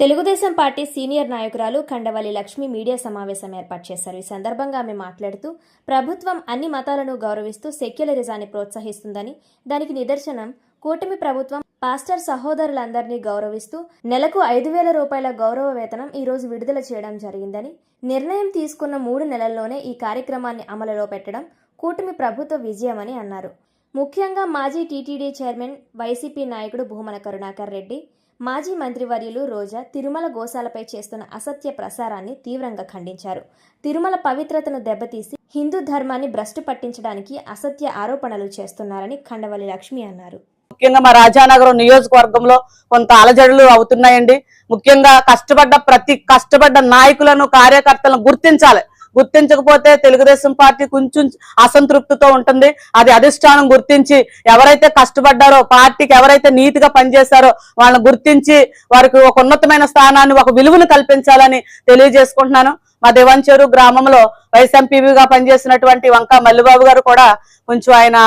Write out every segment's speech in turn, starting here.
Telugu Desam party senior నాయకురాలు Kandavalli Lakshmi media సమావేశం ఏర్పాటు చేశారు. ఈ సందర్భంగా ఆమె మాట్లాడుతూ ప్రభుత్వం అన్ని మతాలను గౌరవిస్తూ సెక్యులరిజాన్ని ప్రోత్సహిస్తుందని దానికి నిదర్శనం కూటమి ప్రభుత్వం పాస్టర్ సహోదరులందరినీ గౌరవిస్తూ నెలకు ఐదు వేల రూపాయల గౌరవ వేతనం ఈ రోజు విడుదల చేయడం జరిగిందని నిర్ణయం తీసుకున్న మూడు నెలల్లోనే ఈ కార్యక్రమాన్ని అమలులో పెట్టడం కూటమి ప్రభుత్వ విజయమని అన్నారు. ముఖ్యంగా మాజీ టీటీడీ చైర్మన్ వైసీపీ నాయకుడు భూమన కరుణాకర్ రెడ్డి మాజీ మంత్రివర్యులు రోజా తిరుమల గోశాలపై చేస్తున్న అసత్య ప్రసారాన్ని తీవ్రంగా ఖండించారు. తిరుమల పవిత్రతను దెబ్బతీసి హిందూ ధర్మాన్ని భ్రష్టు పట్టించడానికి అసత్య ఆరోపణలు చేస్తున్నారని ఖండవల్లి లక్ష్మి అన్నారు. ముఖ్యంగా మా రాజానగరం నియోజకవర్గంలో కొంత అలజడులు అవుతున్నాయండి. ముఖ్యంగా కష్టపడ్డ ప్రతి కష్టపడ్డ నాయకులను కార్యకర్తలను గుర్తించాలి. గుర్తించకపోతే తెలుగుదేశం పార్టీ కొంచెం అసంతృప్తితో ఉంటుంది. అది అధిష్టానం గుర్తించి ఎవరైతే కష్టపడ్డారో పార్టీకి ఎవరైతే నీతిగా పనిచేశారో వాళ్ళని గుర్తించి వారికి ఒక ఉన్నతమైన స్థానాన్ని ఒక విలువను కల్పించాలని తెలియజేసుకుంటున్నాను. మా దేవంచేరు గ్రామంలో వైఎస్ఎంపీవీగా పనిచేసినటువంటి వంక మల్లిబాబు గారు కూడా కొంచెం ఆయన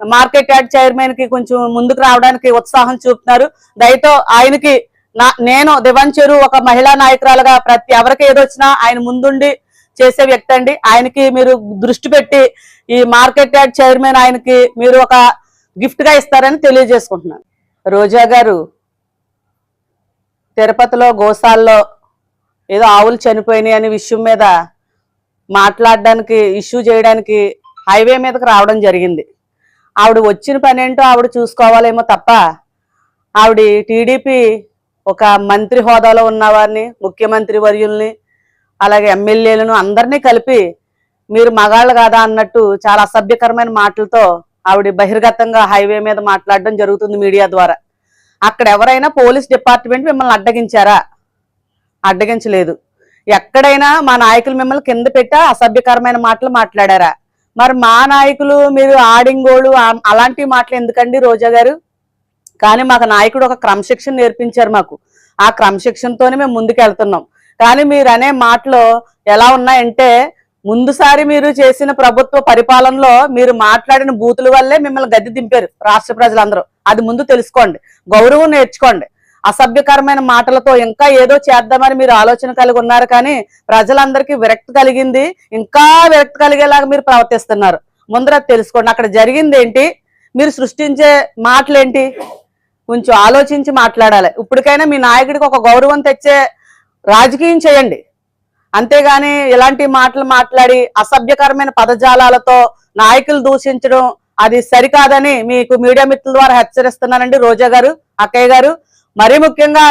మార్కెట్ యార్డ్ చైర్మన్కి కొంచెం ముందుకు రావడానికి ఉత్సాహం చూపుతున్నారు. దయతో ఆయనకి నా నేను దివంచెరు ఒక మహిళా నాయకురాలుగా ప్రతి ఎవరికి ఏదొచ్చినా ఆయన ముందుండి చేసే వ్యక్తి అండి. ఆయనకి మీరు దృష్టి పెట్టి ఈ మార్కెట్ యార్డ్ చైర్మన్ ఆయనకి మీరు ఒక గిఫ్ట్గా ఇస్తారని తెలియజేసుకుంటున్నాను. రోజా గారు తిరుపతిలో గోసాల్లో ఏదో ఆవులు చనిపోయినాయి అనే విషయం మీద మాట్లాడడానికి ఇష్యూ చేయడానికి హైవే మీదకి రావడం జరిగింది. ఆవిడ వచ్చిన పని ఏంటో ఆవిడ చూసుకోవాలేమో తప్ప ఆవిడ టీడీపీ ఒక మంత్రి హోదాలో ఉన్నవారిని ముఖ్యమంత్రి వర్యుల్ని అలాగే ఎమ్మెల్యేలను అందరినీ కలిపి మీరు మగాళ్ళు కాదా అన్నట్టు చాలా అసభ్యకరమైన మాటలతో ఆవిడ బహిర్గతంగా హైవే మీద మాట్లాడడం జరుగుతుంది మీడియా ద్వారా. అక్కడ ఎవరైనా పోలీస్ డిపార్ట్మెంట్ మిమ్మల్ని అడ్డగించారా? అడ్డగించలేదు. ఎక్కడైనా మా నాయకులు మిమ్మల్ని కింద పెట్టా అసభ్యకరమైన మాటలు మాట్లాడారా? మరి మా నాయకులు మీరు ఆడింగోళ్ళు అలాంటి మాటలు ఎందుకండి రోజా గారు? కానీ మాకు నాయకుడు ఒక క్రమశిక్షణ నేర్పించారు మాకు. ఆ క్రమశిక్షణతోనే మేము ముందుకు వెళ్తున్నాం కానీ మీరు అనే మాటలు ఎలా ఉన్నాయంటే ముందుసారి మీరు చేసిన ప్రభుత్వ పరిపాలనలో మీరు మాట్లాడిన బూతుల వల్లే మిమ్మల్ని గద్దె దింపారు రాష్ట్ర ప్రజలందరూ. అది ముందు తెలుసుకోండి. గౌరవం నేర్చుకోండి. అసభ్యకరమైన మాటలతో ఇంకా ఏదో చేద్దామని మీరు ఆలోచన కలిగి ఉన్నారు కానీ ప్రజలందరికీ విరక్తి కలిగింది ఇంకా విరక్తి కలిగేలాగా మీరు ప్రవర్తిస్తున్నారు. ముందర తెలుసుకోండి. అక్కడ జరిగింది ఏంటి? మీరు సృష్టించే మాటలేంటి? కొంచెం ఆలోచించి మాట్లాడాలి. ఇప్పటికైనా మీ నాయకుడికి ఒక గౌరవం తెచ్చే రాజకీయం చేయండి. అంతేగాని ఇలాంటి మాటలు మాట్లాడి అసభ్యకరమైన పదజాలాలతో నాయకులు దూషించడం అది సరికాదని మీకు మీడియా మిత్రుల ద్వారా హెచ్చరిస్తున్నానండి రోజా గారు అక్కయ్య గారు. మరీ ముఖ్యంగా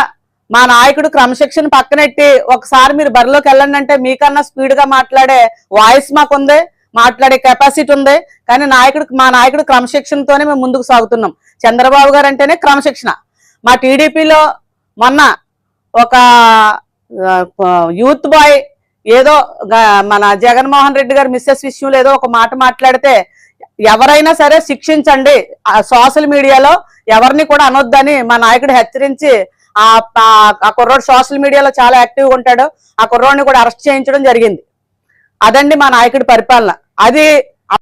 మా నాయకుడు క్రమశిక్షణ పక్కనెట్టి ఒకసారి మీరు బరిలోకి వెళ్ళండి అంటే మీకన్నా స్పీడ్గా మాట్లాడే వాయిస్ మాకుంది మాట్లాడే కెపాసిటీ ఉంది. కానీ నాయకుడు మా నాయకుడు క్రమశిక్షణతోనే మేము ముందుకు సాగుతున్నాం. చంద్రబాబు గారు అంటేనే క్రమశిక్షణ. మా టీడీపీలో మొన్న ఒక యూత్ బాయ్ ఏదో మన జగన్మోహన్ రెడ్డి గారు మిస్సెస్ విషయంలో ఏదో ఒక మాట మాట్లాడితే ఎవరైనా సరే శిక్షించండి. ఆ సోషల్ మీడియాలో ఎవరిని కూడా అనొద్దని మా నాయకుడు హెచ్చరించి ఆ ఆ కుర్రోడు సోషల్ మీడియాలో చాలా యాక్టివ్గా ఉంటాడు. ఆ కుర్రోడిని కూడా అరెస్ట్ చేయించడం జరిగింది. అదండి మా నాయకుడి పరిపాలన. అది